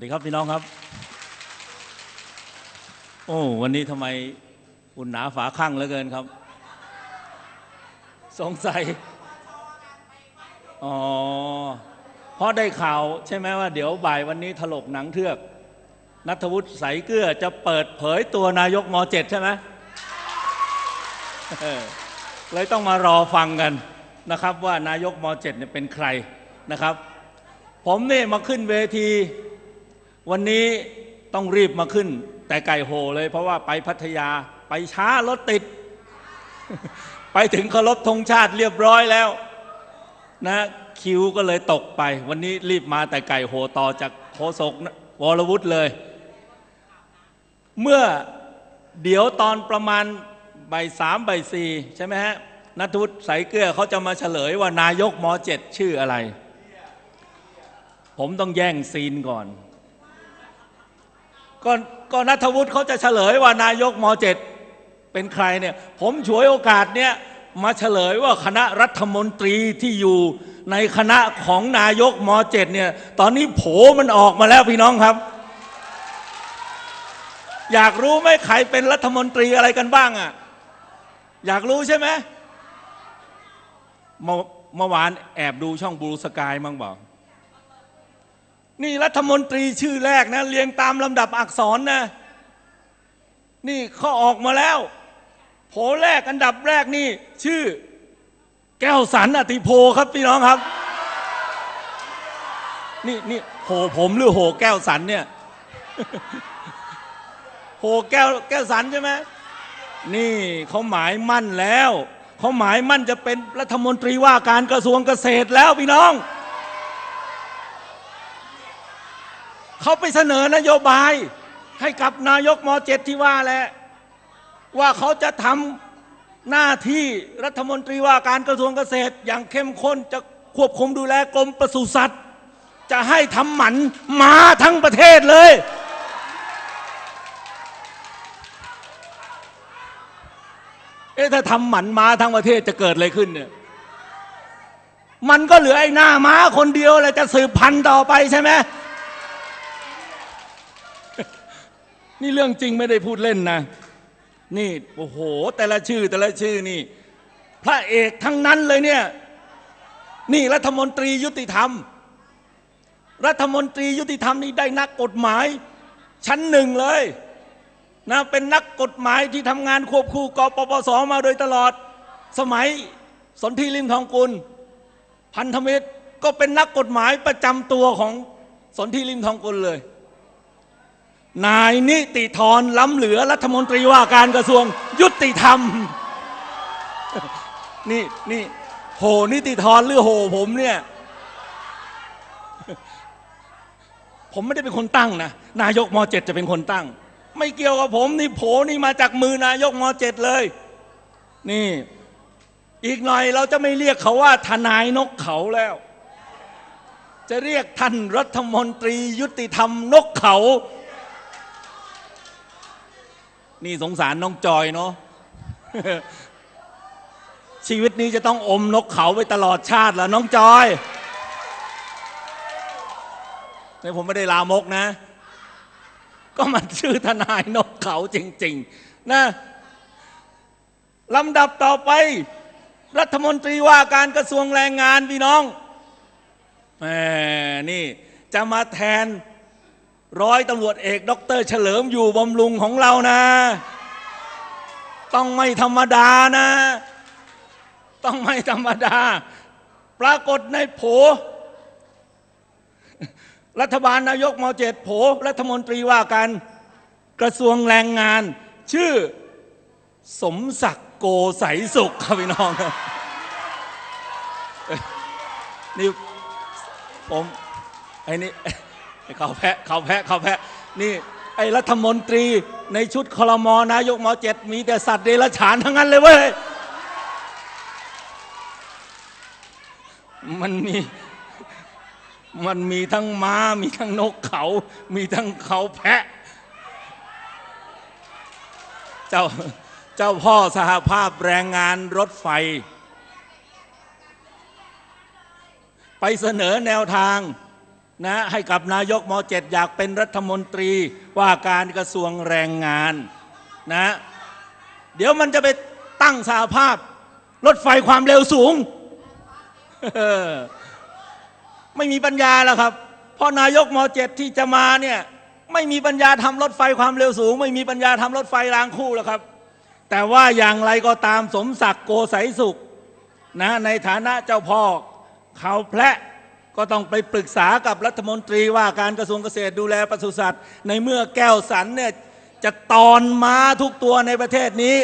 สวัสดีครับพี่น้องครับ โอ้วันนี้ทำไมอุ่นหนาฝาข้างเหลือเกินครับ สงสัยอ๋อเพราะได้ข่าวใช่ไหมว่าเดี๋ยวบ่ายวันนี้ถลกหนังเทือกนัทวุฒิใสเกลือจะเปิดเผยตัวนายกม .7 ใช่ไหมเลยต้องมารอฟังกันนะครับ ว่านายกม .7 เนี่ยเป็นใครนะครับ ผมเนี่มาขึ้นเวที วันนี้ต้องรีบมาขึ้น แต่ไก่โหเลย เพราะว่าไปพัทยาไปช้ารถติด ไปถึงเคารพธงชาติเรียบร้อยแล้วนะคิวก็เลยตกไป วันนี้รีบมาแต่ไก่โหต่อจากโคศกวรวุฒิเลย เมื่อเดี๋ยวตอนประมาณบ่สามบ่ายสี่ใช่ไหมฮะนัทวุฒิใสเกลือเขาจะมาเฉลยว่านายกม .7 ชื่ออะไร ผมต้องแย่งซีนก่อน ก็ก็นัทวุฒิเขาจะเฉลยว่านายกม .7 เป็นใครเนี่ย ผมฉวยโอกาสเนี่ยมาเฉลยว่าคณะรัฐมนตรีที่อยู่ในคณะของนายกม .7 เนี่ย ตอนนี้โผมันออกมาแล้วพี่น้องครับ อยากรู้ไหมใครเป็นรัฐมนตรีอะไรกันบ้างอะ อยากรู้ใช่ไหมเมื่อเมื่อวานแอบดูช่องบลูสกายมั้งบอก นี่รัฐมนตรีชื่อแรกนะเรียงตามลำดับอักษรนะ นี่เขาออกมาแล้ว โผแรกอันดับแรกนี่ ชื่อ แก้วสันอติโพครับพี่น้องครับ นี่นี่โหผมหรือโหแก้วสันเนี่ยโหแก้วแก้วสันใช่ไหมนี่เขาหมายมั่นแล้วเขาหมายมั่นจะเป็นรัฐมนตรีว่าการกระทรวงเกษตรแล้วพี่น้อง เขาไปเสนอนโยบาย ให้กับนายกม .7 ที่ว่าแหละว่าเขาจะทำหน้าที่รัฐมนตรีว่าการกระทรวงเกษตร อย่างเข้มข้นจะควบคุมดูแลกรมปศุสัตว์ จะให้ทำหมันมาทั้งประเทศเลยเอ๊ะถ้าทำหมันม้าทั้งประเทศจะเกิดอะไรขึ้นเนี่ย มันก็เหลือไอ้หน้าม้าคนเดียวเลยจะสืบพันธุ์ต่อไปใช่ไหม นี่เรื่องจริงไม่ได้พูดเล่นนะ นี่โอ้โห แต่ละชื่อแต่ละชื่อนี่ พระเอกทั้งนั้นเลยเนี่ย นี่รัฐมนตรียุติธรรม รัฐมนตรียุติธรรมนี่ได้นักกฎหมาย ชั้นหนึ่งเลยนะเป็นนักกฎหมายที่ทำงานควบคู่กปปสมาโดยตลอด สมัยสนธิริมทองกุล พันธมิตรก็เป็นนักกฎหมายประจำตัวของสนธิริมทองกุลเลย นายนิติธรล้ำเหลือรัฐมนตรีว่าการกระทรวงยุติธรรม นี่นี่โหนิติธรหรือโหผมเนี่ย ผมไม่ได้เป็นคนตั้งนะ นายกม .7 จะเป็นคนตั้ง ไม่เกี่ยวกับผม นี่โผนี่มาจากมือนายกม .7 เลย นี่ อีกหน่อยเราจะไม่เรียกเขาว่าทนายนกเขาแล้ว จะเรียกท่านรัฐมนตรียุติธรรมนกเขา นี่สงสารน้องจอยเนาะชีวิตนี้จะต้องอมนกเขาไปตลอดชาติแล้วน้องจอยนี่ผมไม่ได้ลามกนะ ก็มันชื่อทนายนกเขาจริง ๆ นะลำดับต่อไป รัฐมนตรีว่าการกระทรวงแรงงานพี่น้องแหมนี่จะมาแทน ร้อยตำรวจเอกด็อกเตอร์เฉลิมอยู่บำรุงของเรานะ ต้องไม่ธรรมดานะ ต้องไม่ธรรมดา ปรากฏในโผ รัฐบาลนายกมเจ็ดโผ รัฐมนตรีว่าการกระทรวงแรงงาน ชื่อสมศักดิ์โกใสยสุขครับพี่น้องนี่ผมไอ้นี่ เขาแพะเขาแพะเขาแพะนี่ไอ้รัฐมนตรีในชุดคลมนายกมอเจ็ดมีแต่สัตว์เดรัจฉานทั้งนั้นเลยเว้ยมันมีมันมีทั้งม้ามีทั้งนกเขา มีทั้งเขาแพะ เจ้าเจ้าพ่อสหภาพแรงงานรถไฟ ไปเสนอแนวทาง นะให้กับนายกม .7 อยากเป็นรัฐมนตรีว่าการกระทรวงแรงงานนะเดี๋ยวมันจะไปตั้งสาภาพรถไฟความเร็วสูง ไม่มีปัญญาแล้วครับ เพราะนายกม .7 ที่จะมาเนี่ยไม่มีปัญญาทำรถไฟความเร็วสูง ไม่มีปัญญาทำรถไฟรางคู่แล้วครับ แต่ว่าอย่างไรก็ตามสมศักดิ์โกไสยสุขนะในฐานะเจ้าพ่อเขาแพะ ก็ต้องไปปรึกษากับรัฐมนตรีว่าการกระทรวงเกษตรดูแลปศุสัตว์ในเมื่อแก้วสันเนี่ยจะตอนม้าทุกตัวในประเทศนี้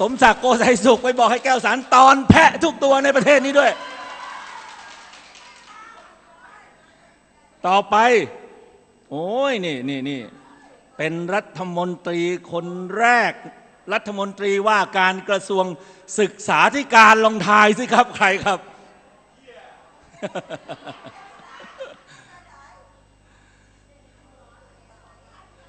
สมศักดิ์โกไสยสุขไปบอกให้แก้วสันตอนแพะทุกตัวในประเทศนี้ด้วย ต่อไป โอ้ยนี่นี่นี่เป็นรัฐมนตรีคนแรก รัฐมนตรีว่าการกระทรวงศึกษาธิการลองทายสิครับใครครับ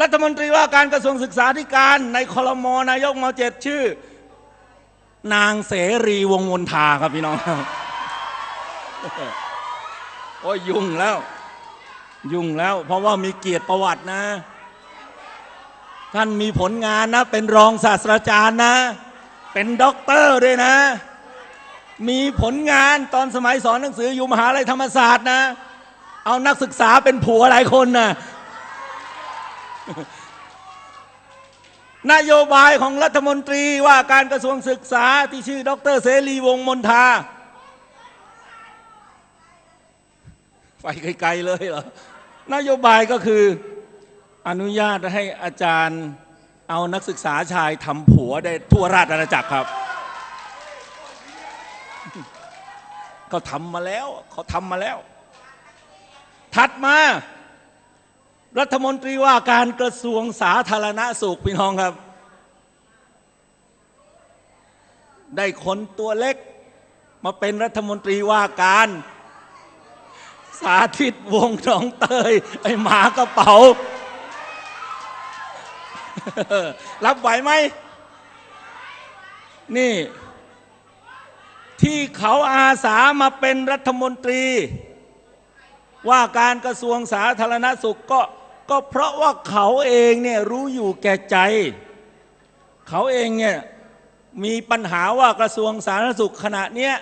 รัฐมนตรีว่าการกระทรวงศึกษาธิการในคอรมอนายกมเจ็ดชื่อ นางเสรีวงศ์มนทาครับพี่น้องครับโอ้ยยุ่งแล้ว ยุ่งแล้ว เพราะว่ามีเกียรติประวัตินะ ท่านมีผลงานนะ เป็นรองศาสตราจารย์นะ เป็นด็อกเตอร์ด้วยนะ มีผลงานตอนสมัยสอนหนังสืออยู่มหาลัยธรรมศาสตร์นะ เอานักศึกษาเป็นผัวหลายคนนะนโยบายของรัฐมนตรีว่าการกระทรวงศึกษาที่ชื่อ ดรเสรีวงศ์มนทา ไปไกลๆเลยเหรอนโยบายก็คืออนุญาตให้อาจารย์เอานักศึกษาชายทำผัวได้ทั่วราชอาณาจักรครับ เขาทำมาแล้วเขาทำมาแล้ว ถัดมา รัฐมนตรีว่าการกระทรวงสาธารณสุขพี่น้องครับ ได้คนตัวเล็ก มาเป็นรัฐมนตรีว่าการ สาธิตวงศ์หนองเตย ไอหมากระเป๋า รับไหวไหมนี่ ที่เขาอาสามาเป็นรัฐมนตรี ว่าการกระทรวงสาธารณสุขก็ก็เพราะว่าเขาเองเนี่ยรู้อยู่แก่ใจ เขาเองเนี่ยมีปัญหาว่ากระทรวงสาธารณสุขขณะเนี้ย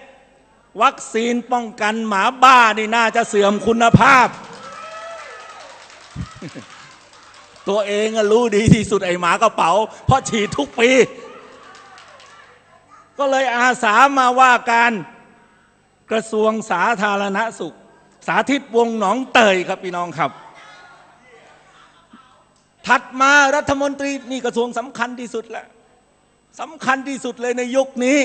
วัคซีนป้องกันหมาบ้านี่น่าจะเสื่อมคุณภาพ ตัวเองอะรู้ดีที่สุดไอ้หมากระเป๋า เพราะฉีดทุกปี ก็เลยอาสามาว่าการกระทรวงสาธารณสุข สาธิตวงหนองเตยครับพี่น้องครับ ถัดมารัฐมนตรีนี่กระทรวงสำคัญที่สุดแล้วสำคัญที่สุดเลยในยุคนี้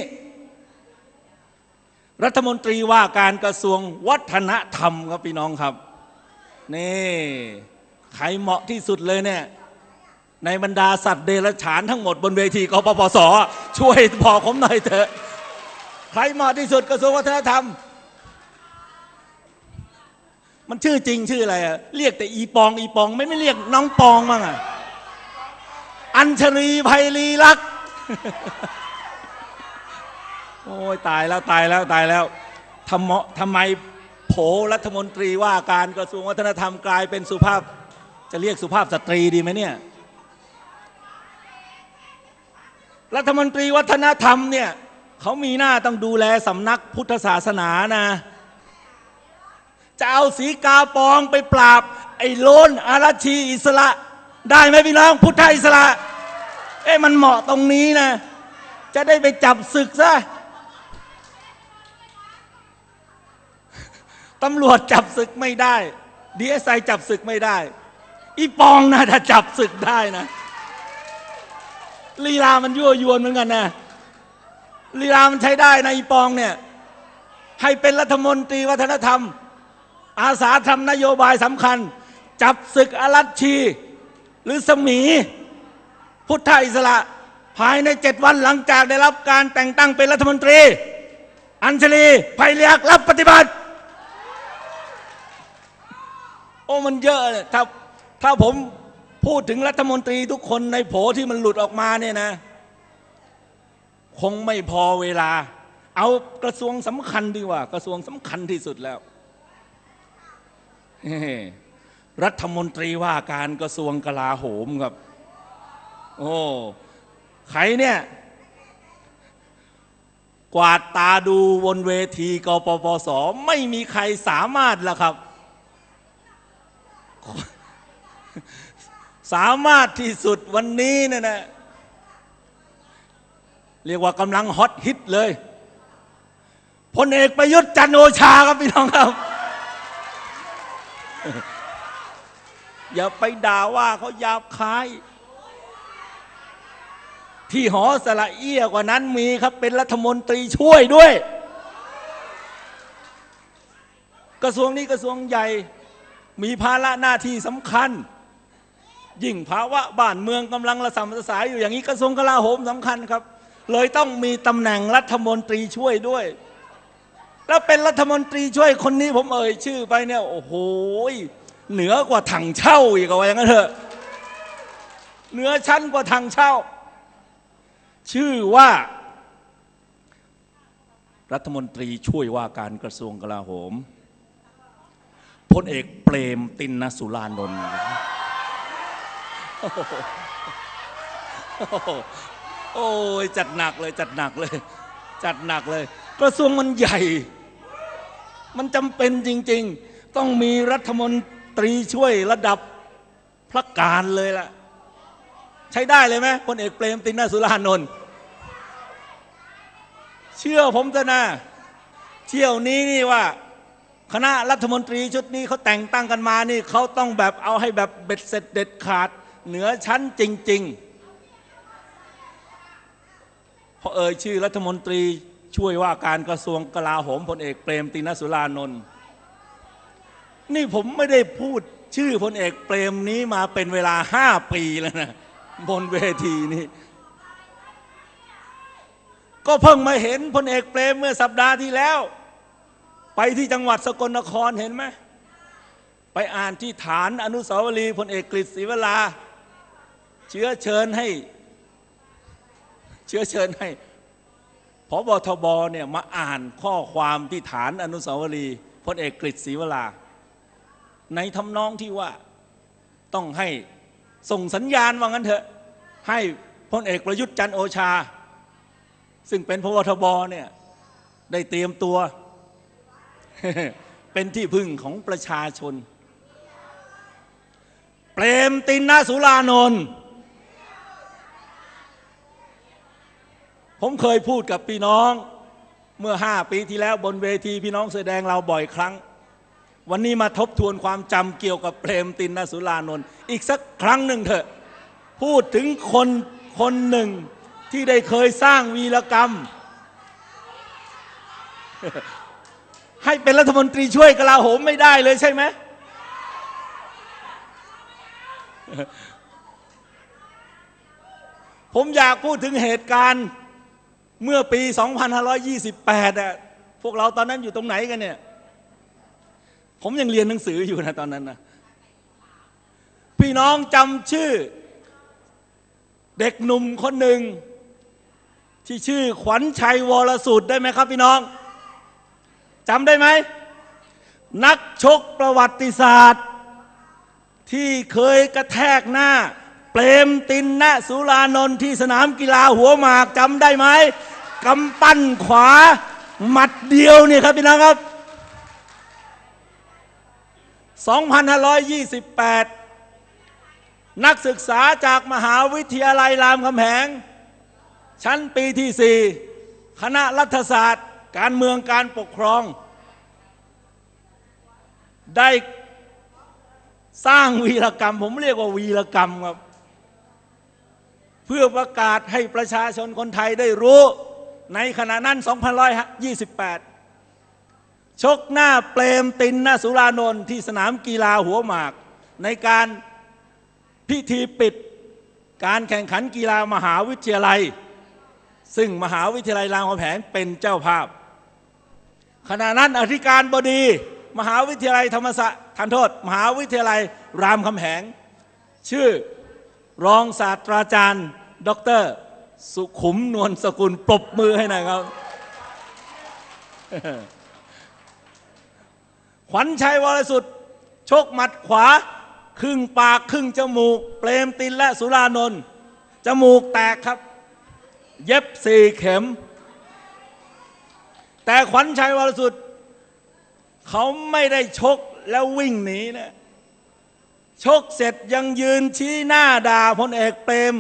รัฐมนตรีว่าการกระทรวงวัฒนธรรมครับพี่น้องครับ นี่ ใครเหมาะที่สุดเลยเนี่ย ในบรรดาสัตว์เดรัจฉานทั้งหมดบนเวทีกปปส ช่วยบอกผมหน่อยเถอะ ใครเหมาะที่สุดกระทรวงวัฒนธรรม มันชื่อจริงชื่ออะไรอะเรียกแต่อีปองอีปองไม่ไม่เรียกน้องปองมั้งอะอัญชลีไพลีลัก โอ้ยตายแล้วตายแล้วตายแล้วทำไมทำไมโผรัฐมนตรีว่าการกระทรวงวัฒนธรรมกลายเป็นสุภาพ จะเรียกสุภาพสตรีดีไหมเนี่ย รัฐมนตรีวัฒนธรรมเนี่ยเขามีหน้าต้องดูแลสำนักพุทธศาสนานะ จะเอาสีกาปองไปปราบ ไอ้โลนอารัชีอิสระ ได้ไหมพี่น้อง พุทธอิสระ เอ๊ะมันเหมาะตรงนี้นะ จะได้ไปจับศึกซะตำรวจจับศึกไม่ได้ดีเอสไอจับศึกไม่ได้ อีปองนะถ้าจับศึกได้นะ ลีลามันยั่วยวนเหมือนกันนะลีลามันใช้ได้นะอีปองเนี่ย ให้เป็นรัฐมนตรีวัฒนธรรม อาสาทำนโยบายสำคัญ จับศึกอรัชชี หรือสมี พุทธอิสระ ภายในเจ็ดวันหลังจากได้รับการแต่งตั้งเป็นรัฐมนตรี อัญชลีไพเลียกรับปฏิบัติ โอ้มันเยอะถ้าถ้าผม พูดถึงรัฐมนตรีทุกคนในโผที่มันหลุดออกมาเนี่ยนะ คงไม่พอเวลา เอากระทรวงสำคัญดีกว่า กระทรวงสำคัญที่สุดแล้ว รัฐมนตรีว่าการกระทรวงกลาโหมครับ โอ้ใครเนี่ย กวาดตาดูบนเวทีกปปส ไม่มีใครสามารถละครับ สามารถที่สุดวันนี้เนี่ยนะ เรียกว่ากำลังฮอตฮิตเลยพลเอกประยุทธ์จันโอชาครับพี่น้องครับ อย่าไปด่าว่าเขาหยาบคาย ที่หอสละเอี้ยกว่านั้นมีครับ เป็นรัฐมนตรีช่วยด้วย กระทรวงนี้กระทรวงใหญ่ มีภาระหน้าที่สำคัญ ยิ่งภาวะบ้านเมืองกำลังระสำระสายอยู่อย่างนี้กระทรวงกลาโหมสำคัญครับ เลยต้องมีตำแหน่งรัฐมนตรีช่วยด้วย แล้วเป็นรัฐมนตรีช่วยคนนี้ผมเอ่ยชื่อไปเนี่ยโอ้โหเหนือกว่าถังเช่าอีกว่าอย่างนั้นเถอะเหนือชั้นกว่าถังเช่า ชื่อว่า รัฐมนตรีช่วยว่าการกระทรวงกลาโหมพลเอกเปรมตินสุรานนท์ โอ้โหโอ้โหโอ้ยจัดหนักเลย จัดหนักเลย จัดหนักเลย กระทรวงมันใหญ่ มันจำเป็นจริง ๆ ต้องมีรัฐมนตรีช่วยระดับพระการเลยล่ะ ใช้ได้เลยไหมพลเอกเปรมตินาสุรานนท์เชื่อผมเถอะนะเที่ยวนี้นี่ว่า คณะรัฐมนตรีชุดนี้เขาแต่งตั้งกันมานี่เขาต้องแบบเอาให้แบบเบ็ดเสร็จเด็ดขาด เหนือชั้นจริงๆเพราะเอ่ยชื่อรัฐมนตรีช่วยว่าการกระทรวงกลาโหมพลเอกเปรมตินสุรานนท์นี่ผมไม่ได้พูดชื่อพลเอกเปรมนี้มาเป็นเวลาห้าปีแล้วนะบนเวทีนี้ก็เพิ่งมาเห็นพลเอกเปรมเมื่อสัปดาห์ที่แล้ว ไปที่จังหวัดสกลนครเห็นไหมไปอ่านที่ฐานอนุสาวรีย์พลเอกกฤษศรีวรา เชื้อเชิญให้ เชื้อเชิญให้พบทบเนี่ยมาอ่านข้อความที่ฐานอนุสาวรีย์พลเอกกฤษศรีวราในทำนองที่ว่าต้องให้ส่งสัญญาณว่างั้นเถอะ ให้พลเอกประยุทธ์จันโอชา ซึ่งเป็นพบทบเนี่ยได้เตรียมตัว เป็นที่พึ่งของประชาชน เปรมตินนาสุรานนท์ ผมเคยพูดกับพี่น้องเมื่อห้าปีที่แล้วบนเวทีพี่น้องแสดงเราบ่อยครั้ง วันนี้มาทบทวนความจำเกี่ยวกับเปรมตินนสุรานนท์อีกสักครั้งหนึ่งเถอะ พูดถึงคนคนหนึ่งที่ได้เคยสร้างวีรกรรม ให้เป็นรัฐมนตรีช่วยกลาโหมไม่ได้เลยใช่ไหมผมอยากพูดถึงเหตุการณ์ เมื่อปี 2528อะพวกเราตอนนั้นอยู่ตรงไหนกันเนี่ย ผมยังเรียนหนังสืออยู่นะตอนนั้นนะพี่น้องจำชื่อ เด็กหนุ่มคนหนึ่งที่ชื่อขวัญชัยวรสุดได้ไหมครับพี่น้องจำได้ไหม นักชกประวัติศาสตร์ ที่เคยกระแทกหน้า เปรมตินนะสุรานนท์ที่สนามกีฬาหัวหมากจำได้ไหมกำปั้นขวา หมัดเดียวนี่ครับพี่น้องครับ 2528 นักศึกษาจากมหาวิทยาลัยรามคำแหง ชั้นปีที่ 4 คณะรัฐศาสตร์ การเมืองการปกครอง ได้สร้างวีรกรรม ผมเรียกว่าวีรกรรมครับ เพื่อประกาศให้ประชาชนคนไทยได้รู้ ในขณะนั้น 2128 ชกหน้าเปรมตินนาสุรานนท์ที่สนามกีฬาหัวหมาก ในการพิธีปิดการแข่งขันกีฬามหาวิทยาลัย ซึ่งมหาวิทยาลัยรามคำแหงเป็นเจ้าภาพ ขณะนั้นอธิการบดี มหาวิทยาลัยธรรมศาสตร์ทันโทษ มหาวิทยาลัยรามคำแหง ชื่อ รองศาสตราจารย์ ดร สุขุมนวลสกุลปรบมือให้หน่อยครับ ขวัญชัยวรสุดชกหมัดขวา ครึ่งปากครึ่งจมูก เปรมตินและสุรานนท์จมูกแตกครับ เย็บสี่เข็ม แต่ขวัญชัยวรสุด เขาไม่ได้ชกแล้ววิ่งหนีนะ ชกเสร็จยังยืนชี้หน้าด่าพลเอกเปรม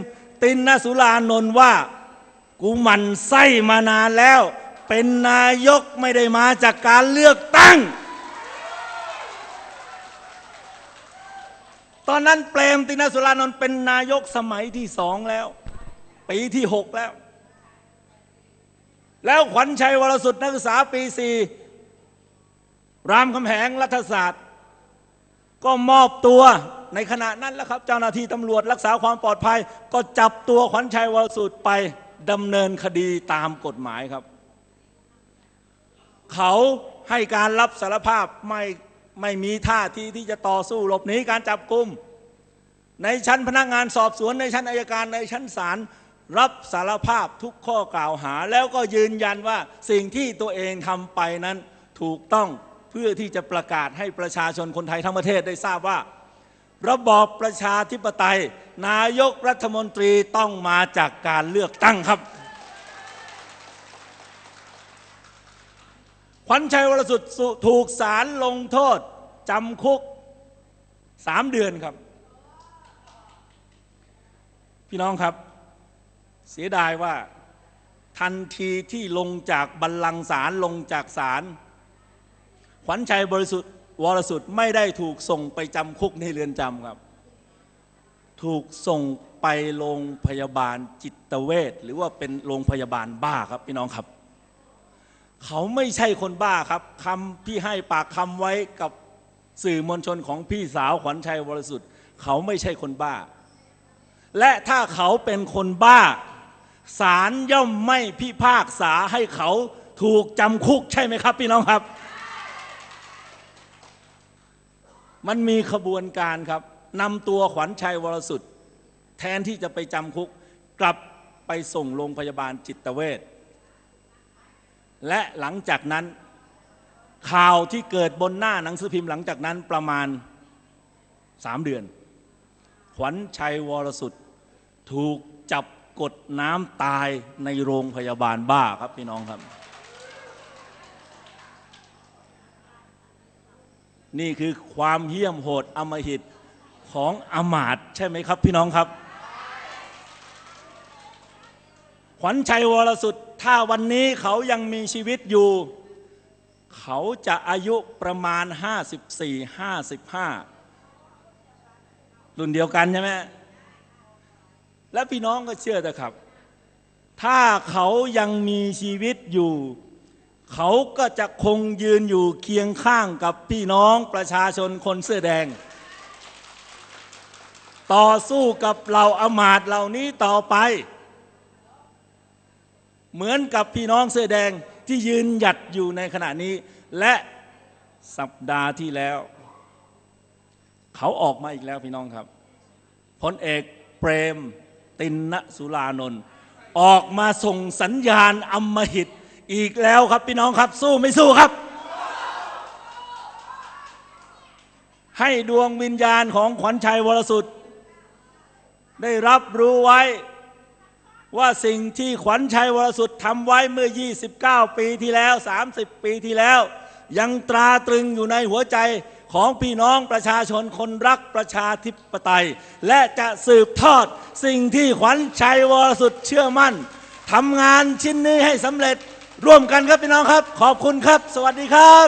ตินนสุรานนท์ว่า กูหมันไส้มานานแล้ว เป็นนายกไม่ได้มาจากการเลือกตั้ง ตอนนั้นเปรมตินสุรานนท์เป็นนายกสมัยที่สองแล้ว ปีที่หกแล้ว แล้วขวัญชัยวรสุดนักศึกษาปีสี่รามคำแหงรัฐศาสตร์ ก็มอบตัวในขณะนั้นแล้วครับ เจ้าหน้าที่ตำรวจรักษาความปลอดภัย ก็จับตัวขวัญชัยวรสุดไปดำเนินคดีตามกฎหมายครับ เขาให้การรับสารภาพไม่ไม่มีท่าทีที่จะต่อสู้หลบหนีการจับกุม ในชั้นพนักงานสอบสวนในชั้นอายการในชั้นศาลรับสารภาพทุกข้อกล่าวหา แล้วก็ยืนยันว่าสิ่งที่ตัวเองทำไปนั้นถูกต้อง พื่อที่จะประกาศให้ประชาชนคนไทยทั้งประเทศได้ทราบว่า ระบอบประชาธิปไตย นายกรัฐมนตรีต้องมาจากการเลือกตั้งครับ ขวัญชัยวรสุดสุถูกศาลลงโทษจำคุกสามเดือนครับ พี่น้องครับ เสียดายว่าทันทีที่ลงจากบัลลังก์ศาลลงจากศาล ขวัญชัยบริสุทธิ์วรสุทธิ์ไม่ได้ถูกส่งไปจำคุกในเรือนจำครับ ถูกส่งไปโรงพยาบาลจิตเวชหรือว่าเป็นโรงพยาบาลบ้าครับพี่น้องครับ เขาไม่ใช่คนบ้าครับคำที่ให้ปากคำไว้กับสื่อมวลชนของพี่สาวขวัญชัยวรสุทธิ์ เขาไม่ใช่คนบ้า และถ้าเขาเป็นคนบ้าศาลย่อมไม่พิพากษาให้เขาถูกจำคุกใช่ไหมครับ พี่น้องครับ มันมีขบวนการครับนำตัวขวัญชัยวรสุทธ์แทนที่จะไปจำคุก กลับไปส่งโรงพยาบาลจิตเวชและหลังจากนั้นข่าวที่เกิดบนหน้าหนังสือพิมพ์หลังจากนั้นประมาณสามเดือน ขวัญชัยวรสุทธ์ถูกจับกดน้ำตายในโรงพยาบาลบ้าครับพี่น้องครับ นี่คือความเหี้ยมโหดอมหิตของอมาตใช่ไหมครับ พี่น้องครับ ขวัญชัยวรสุทธิ์ถ้าวันนี้เขายังมีชีวิตอยู่ เขาจะอายุประมาณ 54 55 รุ่นเดียวกันใช่ไหมและพี่น้องก็เชื่อเถอะครับ ถ้าเขายังมีชีวิตอยู่ เขาก็จะคงยืนอยู่เคียงข้างกับพี่น้องประชาชนคนเสื้อแดง ต่อสู้กับเหล่าอมาตเหล่านี้ต่อไป เหมือนกับพี่น้องเสื้อแดงที่ยืนหยัดอยู่ในขณะนี้ และสัปดาห์ที่แล้ว เขาออกมาอีกแล้วพี่น้องครับพลเอกเปรมตินนสุรานนท์ออกมาส่งสัญญาณอมหิต อีกแล้วครับพี่น้องครับ สู้ไม่สู้ครับ ให้ดวงวิญญาณของขวัญชัยวรสุทธิ์ได้รับรู้ไว้ ว่าสิ่งที่ขวัญชัยวรสุทธิ์ทำไว้เมื่อ 29 ปีที่แล้ว 30 ปีที่แล้ว ยังตราตรึงอยู่ในหัวใจของพี่น้องประชาชนคนรักประชาธิปไตย และจะสืบทอดสิ่งที่ขวัญชัยวรสุทธิ์เชื่อมั่นทำงานชิ้นนี้ให้สำเร็จ ร่วมกันครับพี่น้องครับ ขอบคุณครับ สวัสดีครับ